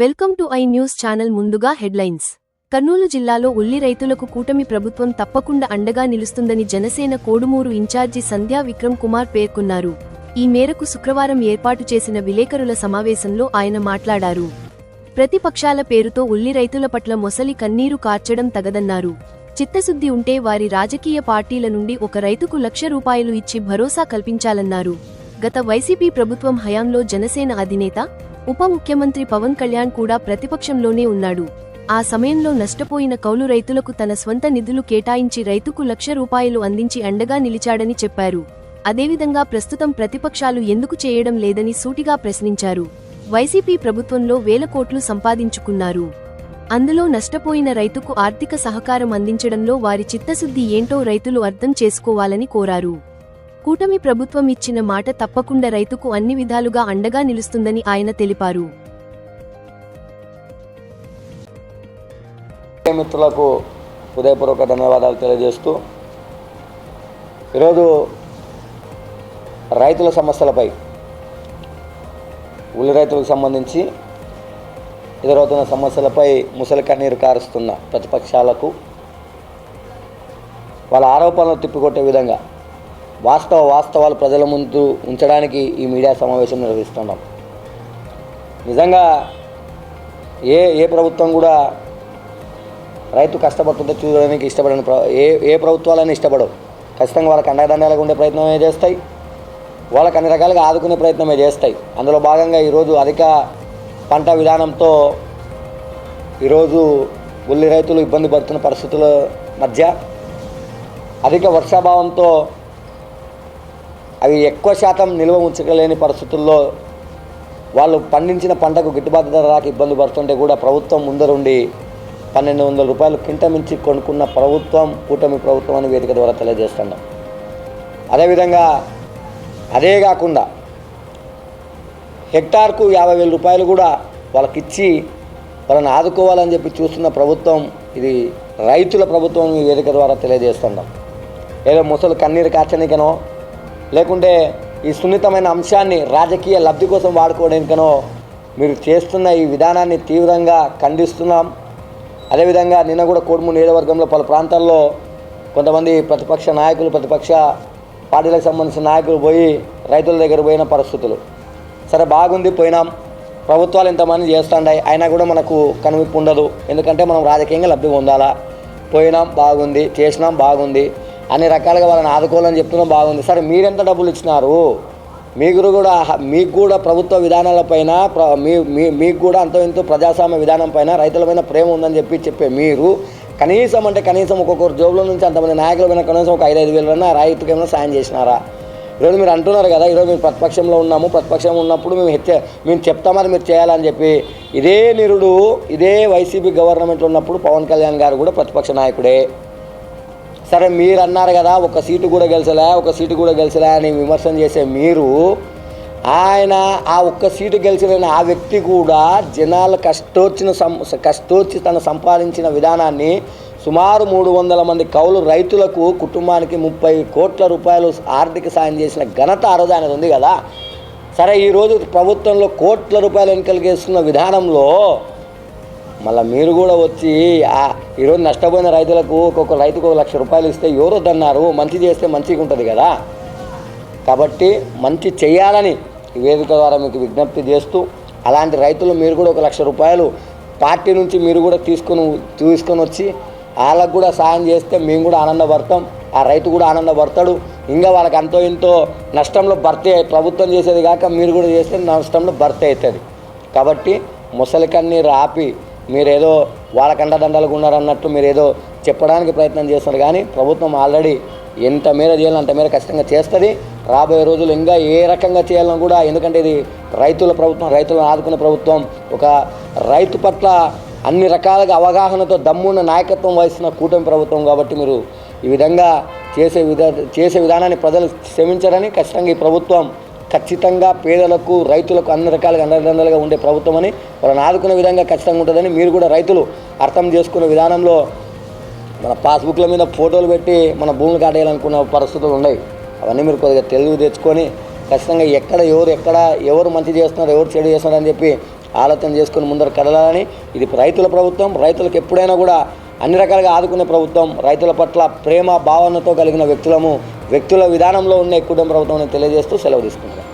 Welcome to I news channel ముందుగా headlines. Kurnool జిల్లాలో ఉల్లి రైతులకు కూటమి ప్రభుత్వం తప్పకుండా అండగా నిలుస్తుందని జనసేన కోడుమూరు ఇన్ఛార్జి సంధ్యా విక్రమ్ కుమార్ పేర్కొన్నారు. ఈ మేరకు శుక్రవారం ఏర్పాటు చేసిన విలేకరుల సమావేశంలో ఆయన మాట్లాడారు. ప్రతిపక్షాల పేరుతో ఉల్లి రైతుల పట్ల మొసలి కన్నీరు కార్చడం తగదన్నారు. చిత్తశుద్ధి ఉంటే వారి రాజకీయ పార్టీల నుండి ఒక రైతుకు లక్ష రూపాయలు ఇచ్చి భరోసా కల్పించాలన్నారు. గత వైసీపీ ప్రభుత్వం హయాంలో జనసేన అధినేత ఉప ముఖ్యమంత్రి పవన్ కళ్యాణ్ కూడా ప్రతిపక్షంలోనే ఉన్నాడు. ఆ సమయంలో నష్టపోయిన కౌలు రైతులకు తన స్వంత నిధులు కేటాయించి రైతుకు లక్ష రూపాయలు అందించి అండగా నిలిచాడని చెప్పారు. అదేవిధంగా ప్రస్తుతం ప్రతిపక్షాలు ఎందుకు చేయడం లేదని సూటిగా ప్రశ్నించారు. వైసీపీ ప్రభుత్వంలో వేల కోట్లు సంపాదించుకున్నారు. అందులో నష్టపోయిన రైతుకు ఆర్థిక సహకారం అందించడంలో వారి చిత్తశుద్ధి ఏంటో రైతులు అర్థం చేసుకోవాలని కోరారు. కూటమి ప్రభుత్వం ఇచ్చిన మాట తప్పకుండా రైతుకు అన్ని విధాలుగా అండగా నిలుస్తుందని ఆయన తెలిపారు. మిత్రులకు హృదయపూర్వక ధన్యవాదాలు తెలియజేస్తూ ఈరోజు రైతుల సమస్యలపై ఉల్లి రైతులకు సంబంధించి ఎదురవుతున్న సమస్యలపై ముసలి కన్నీరు కారుస్తున్న ప్రతిపక్షాలకు వాళ్ళ ఆరోపణలు తిప్పికొట్టే విధంగా వాస్తవ వాస్తవాలు ప్రజల ముందు ఉంచడానికి ఈ మీడియా సమావేశం నిర్వహిస్తున్నాం నిజంగా ఏ ఏ ప్రభుత్వం కూడా రైతు కష్టపడుతుంటే చూడడానికి ఇష్టపడని ఏ ఏ ప్రభుత్వాలని ఇష్టపడవు. ఖచ్చితంగా వాళ్ళకి అండదండాలుగా ఉండే ప్రయత్నమే చేస్తాయి. వాళ్ళకి అన్ని రకాలుగా ఆదుకునే ప్రయత్నమే చేస్తాయి. అందులో భాగంగా ఈరోజు అధిక పంట విధానంతో ఈరోజు ఉల్లి రైతులు ఇబ్బంది పడుతున్న పరిస్థితుల మధ్య అధిక వర్షాభావంతో అవి ఎక్కువ శాతం నిల్వ ఉంచగలేని పరిస్థితుల్లో వాళ్ళు పండించిన పంటకు గిట్టుబాటు ధర రాక ఇబ్బంది పడుతుంటే కూడా ప్రభుత్వం ముందరుండి పన్నెండు వందల రూపాయలు కింట మించి కొనుక్కున్న ప్రభుత్వం కూటమి ప్రభుత్వం అని వేదిక ద్వారా తెలియజేస్తున్నాం. అదేవిధంగా అదే కాకుండా హెక్టార్కు యాభై వేల రూపాయలు కూడా వాళ్ళకి ఇచ్చి వాళ్ళని ఆదుకోవాలని చెప్పి చూస్తున్న ప్రభుత్వం ఇది రైతుల ప్రభుత్వం ఈ వేదిక ద్వారా తెలియజేస్తున్నాం ఏదో ముసలు కన్నీరు కాచనికనో లేకుంటే ఈ సున్నితమైన అంశాన్ని రాజకీయ లబ్ధి కోసం వాడుకోవడానికనో మీరు చేస్తున్న ఈ విధానాన్ని తీవ్రంగా ఖండిస్తున్నాం. అదేవిధంగా నిన్న కూడా కోడుమూరు నియోజకవర్గంలో పలు ప్రాంతాల్లో కొంతమంది ప్రతిపక్ష నాయకులు ప్రతిపక్ష పార్టీలకు సంబంధించిన నాయకులు పోయి రైతుల దగ్గర పోయిన పరిస్థితులు. సరే బాగుంది పోయినాం. ప్రభుత్వాలు ఇంతమంది చేస్తుంటాయి అయినా కూడా మనకు కనువిప్పు ఉండదు. ఎందుకంటే మనం రాజకీయంగా లబ్ధి పొందాలా? పోయినాం బాగుంది. చేసినాం బాగుంది. అన్ని రకాలుగా వాళ్ళని ఆదుకోవాలని చెప్తున్నాం బాగుంది. సరే మీరెంత డబ్బులు ఇచ్చినారు? మీకు కూడా మీకు కూడా ప్రభుత్వ విధానాలపైన ప్ర మీ మీ- మీకు కూడా అంత ఎంతో ప్రజాస్వామ్య విధానం పైన రైతులపైన ప్రేమ ఉందని చెప్పి చెప్పే మీరు కనీసం అంటే కనీసం ఒక్కొక్కరు జోబుల నుంచి అంతమంది నాయకుల పైన కనీసం ఒక ఐదు ఐదు వేలన్నా రైతుకి ఏమైనా సాయం చేసినారా? ఈరోజు మీరు అంటున్నారు కదా ఈరోజు మేము ప్రతిపక్షంలో ఉన్నాము ప్రతిపక్షంలో ఉన్నప్పుడు మేము హెచ్చ మేము చెప్తామని మీరు చేయాలని చెప్పి ఇదే నిరుడు ఇదే వైసీపీ గవర్నమెంట్ ఉన్నప్పుడు పవన్ కళ్యాణ్ గారు కూడా ప్రతిపక్ష నాయకుడే. సరే మీరు అన్నారు కదా ఒక సీటు కూడా గెలిచలే ఒక సీటు కూడా గెలిచలే అని విమర్శన చేసే మీరు ఆయన ఆ ఒక్క సీటు గెలిచిన ఆ వ్యక్తి కూడా జనాలు కష్టోచ్చిన సం కష్టోచ్చి తను సంపాదించిన విధానాన్ని సుమారు మూడు వందల మంది కౌలు రైతులకు కుటుంబానికి ముప్పై కోట్ల రూపాయలు ఆర్థిక సాయం చేసిన ఘనత ఆ అనేది ఆయనది ఉంది కదా. సరే ఈరోజు ప్రభుత్వంలో కోట్ల రూపాయలు ఎన్నికలు చేస్తున్న విధానంలో మళ్ళీ మీరు కూడా వచ్చి ఈరోజు నష్టపోయిన రైతులకు ఒక్కొక్క రైతుకు ఒక లక్ష రూపాయలు ఇస్తే ఎవరు అన్నారు మంచి చేస్తే మంచిగా ఉంటుంది కదా. కాబట్టి మంచి చేయాలని ఈ వేదిక ద్వారా మీకు విజ్ఞప్తి చేస్తూ అలాంటి రైతులు మీరు కూడా ఒక లక్ష రూపాయలు పార్టీ నుంచి మీరు కూడా తీసుకొని తీసుకొని వచ్చి వాళ్ళకు కూడా సాయం చేస్తే మేము కూడా ఆనందపడతాం. ఆ రైతు కూడా ఆనందపడతాడు. ఇంకా వాళ్ళకి అంతో ఇంతో నష్టంలో భర్తీ ప్రభుత్వం చేసేది కాక మీరు కూడా చేస్తే నష్టంలో భర్తీ అవుతుంది. కాబట్టి ముసలికన్నీ రాపి మీరేదో వాళ్ళ దండలకు ఉన్నారన్నట్టు మీరేదో చెప్పడానికి ప్రయత్నం చేస్తున్నారు కానీ ప్రభుత్వం ఆల్రెడీ ఎంత మేర చేయాలో అంత మేర ఖచ్చితంగా చేస్తుంది. రాబోయే రోజులు ఇంకా ఏ రకంగా చేయాలని కూడా ఎందుకంటే ఇది రైతుల ప్రభుత్వం రైతులను ఆదుకునే ప్రభుత్వం. ఒక రైతు పట్ల అన్ని రకాలుగా అవగాహనతో దమ్మున్న నాయకత్వం వహిస్తున్న కూటమి ప్రభుత్వం కాబట్టి మీరు ఈ విధంగా చేసే విధ చేసే విధానాన్ని ప్రజలు క్షమించరని ఖచ్చితంగా ఈ ప్రభుత్వం ఖచ్చితంగా పేదలకు రైతులకు అన్ని రకాలుగా అండదండలుగా ఉండే ప్రభుత్వం అని వాళ్ళని ఆదుకునే విధంగా ఖచ్చితంగా ఉంటుందని మీరు కూడా రైతులు అర్థం చేసుకునే విధానంలో మన పాస్బుక్ల మీద ఫోటోలు పెట్టి మన భూములు కాటేయాలనుకున్న పరిస్థితులు ఉన్నాయి. అవన్నీ మీరు కొద్దిగా తెలివి తెచ్చుకొని ఖచ్చితంగా ఎక్కడ ఎవరు ఎక్కడ ఎవరు మంచి చేస్తున్నారు ఎవరు చెడు చేస్తున్నారు అని చెప్పి ఆలోచన చేసుకుని ముందర కదలాలని ఇది రైతుల ప్రభుత్వం రైతులకు ఎప్పుడైనా కూడా అన్ని రకాలుగా ఆదుకునే ప్రభుత్వం రైతుల పట్ల ప్రేమ భావనతో కలిగిన వ్యక్తులము వ్యక్తుల విధానంలో ఉన్న కుటుంబ ప్రభుత్వం తెలియజేస్తూ సెలవు తీసుకుంటాం